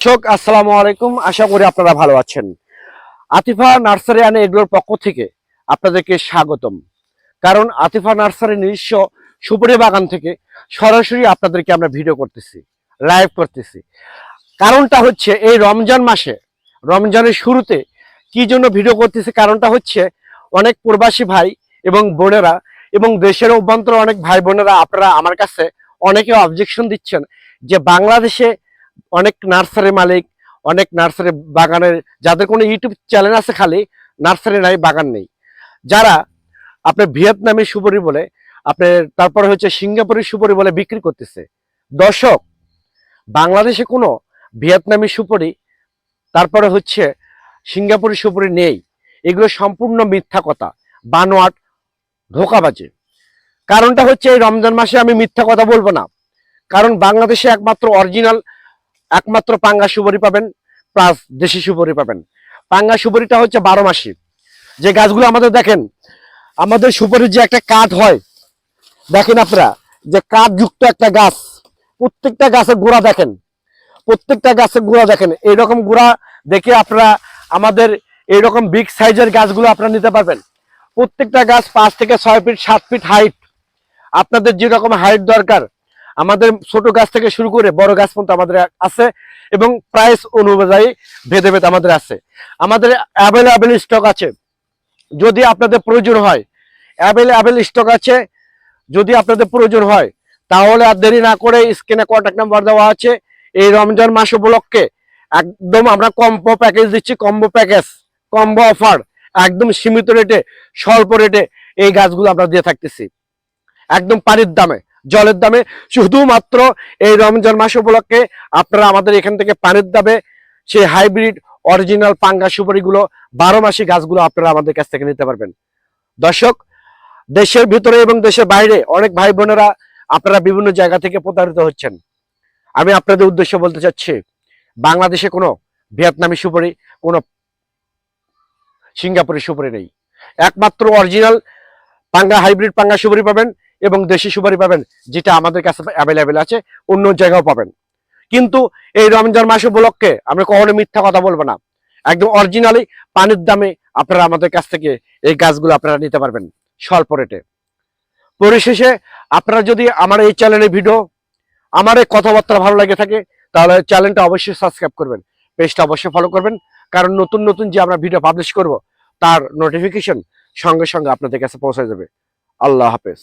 দর্শক, আসসালামু আলাইকুম। আশা করি আপনারা ভালো আছেন। আতিফা নার্সারি আনে এগুলোর পক্ষ থেকে আপনাদেরকে স্বাগতম। কারণ আতিফা নার্সারি নিজস্ব সুপুরি বাগান থেকে সরাসরি আপনাদেরকে আমরা ভিডিও করতেছি, লাইভ করতেছি। কারণটা হচ্ছে এই রমজান মাসে, রমজানের শুরুতে কি জন্য ভিডিও করতেছি? কারণটা হচ্ছে অনেক প্রবাসী ভাই এবং বোনেরা এবং দেশের অভ্যন্তরে অনেক ভাই বোনেরা, আপনারা আমার কাছে অনেকে অবজেকশন দিচ্ছেন যে বাংলাদেশে অনেক নার্সারি মালিক, অনেক নার্সারি বাগানের, যাদের কোনো ইউটিউব চ্যানেল আছে খালি, নার্সারি নাই, বাগান নেই। যারা আপনার ভিয়েতনামি সুপরি বলে, আপনার তারপরে হচ্ছে সিঙ্গাপুরি সুপরি বলে বিক্রি করতেছে। দর্শক, বাংলাদেশে কোনো ভিয়েতনামি সুপরি, তারপরে হচ্ছে সিঙ্গাপুরি সুপরি নেই। এগুলো সম্পূর্ণ মিথ্যা কথা, বানোয়াট, ধোকাবাজি। কারণটা হচ্ছে এই রমজান মাসে আমি মিথ্যা কথা বলব না। কারণ বাংলাদেশে একমাত্র অরিজিনাল একমাত্র পাঙ্গা সুপারি পাবেন প্লাস দেশি সুপারি পাবেন। পাঙ্গা সুপারিটা হচ্ছে বারো মাসি। যে গাছগুলো আমাদের দেখেন, আমাদের সুপারির যে একটা কাঠ হয়, দেখেন আপনারা, যে কাঠ যুক্ত একটা গাছ, প্রত্যেকটা গাছের গোড়া দেখেন, প্রত্যেকটা গাছের গোড়া দেখেন, এইরকম গোড়া দেখে আপনারা আমাদের এইরকম বিগ সাইজের গাছগুলো আপনারা নিতে পারবেন। প্রত্যেকটা গাছ পাঁচ থেকে ছয় ফিট সাত ফিট হাইট আপনাদের যেরকম হাইট দরকার আমাদের ছোট গাছ থেকে শুরু করে বড় গাছ পর্যন্ত আমাদের আছে এবং প্রাইস অনুযায়ী ভেদে ভেদে আমাদের আছে। আমাদের অ্যাভেলেবেল স্টক আছে। যদি আপনাদের প্রয়োজন হয় অ্যাভেলেবেল স্টক আছে, যদি আপনাদের প্রয়োজন হয়, তাহলে আর দেরি না করে স্ক্রিনে কন্ট্যাক্ট নাম্বার দেওয়া আছে। এই রমজান মাস উপলক্ষে একদম আমরা কম্বো প্যাকেজ দিচ্ছি কম্বো প্যাকেজ কম্বো অফার একদম সীমিত রেটে স্বল্প রেটে এই গাছগুলো আমরা দিয়ে থাকতেছি। একদম পানির দামে। জলের দামে। শুধুমাত্র এই রমজান মাস উপলক্ষে আপনারা আমাদের এখান থেকে পানির দামে সেই হাইব্রিড অরিজিনাল পাঙ্গা সুপারিগুলো বারো মাসি গাছগুলো আপনারা আমাদের কাছ থেকে নিতে পারবেন। দর্শক, দেশের ভিতরে এবং দেশের বাইরে অনেক ভাই বোনেরা আপনারা বিভিন্ন জায়গা থেকে প্রতারিত হচ্ছেন। আমি আপনাদের উদ্দেশ্য বলতে চাচ্ছি, বাংলাদেশে কোনো ভিয়েতনামি সুপারি, কোনো সিঙ্গাপুরের সুপারি নেই। একমাত্র অরিজিনাল পাঙ্গা, হাইব্রিড পাঙ্গা সুপারি পাবেন এবং দেশি সুপারি পাবেন, যেটা আমাদের কাছে অ্যাভেলেবেল আছে, অন্য জায়গাও পাবেন। কিন্তু এই রমজান মাস উপলক্ষে আমরা কখনো মিথ্যা কথা বলব না। একদম অরিজিনালি পানির দামে আপনারা আমাদের কাছ থেকে এই গাছগুলো আপনারা নিতে পারবেন, স্বল্প রেটে পরিশেষে আপনারা যদি আমার এই চ্যানেলের ভিডিও আমার এই কথাবার্তা ভালো লাগে থাকে, তাহলে চ্যানেলটা অবশ্যই সাবস্ক্রাইব করবেন পেজটা অবশ্যই ফলো করবেন, কারণ নতুন নতুন যে আমরা ভিডিও পাবলিশ করব, তার নোটিফিকেশন সঙ্গে সঙ্গে আপনাদের কাছে পৌঁছে যাবে। আল্লাহ হাফেজ।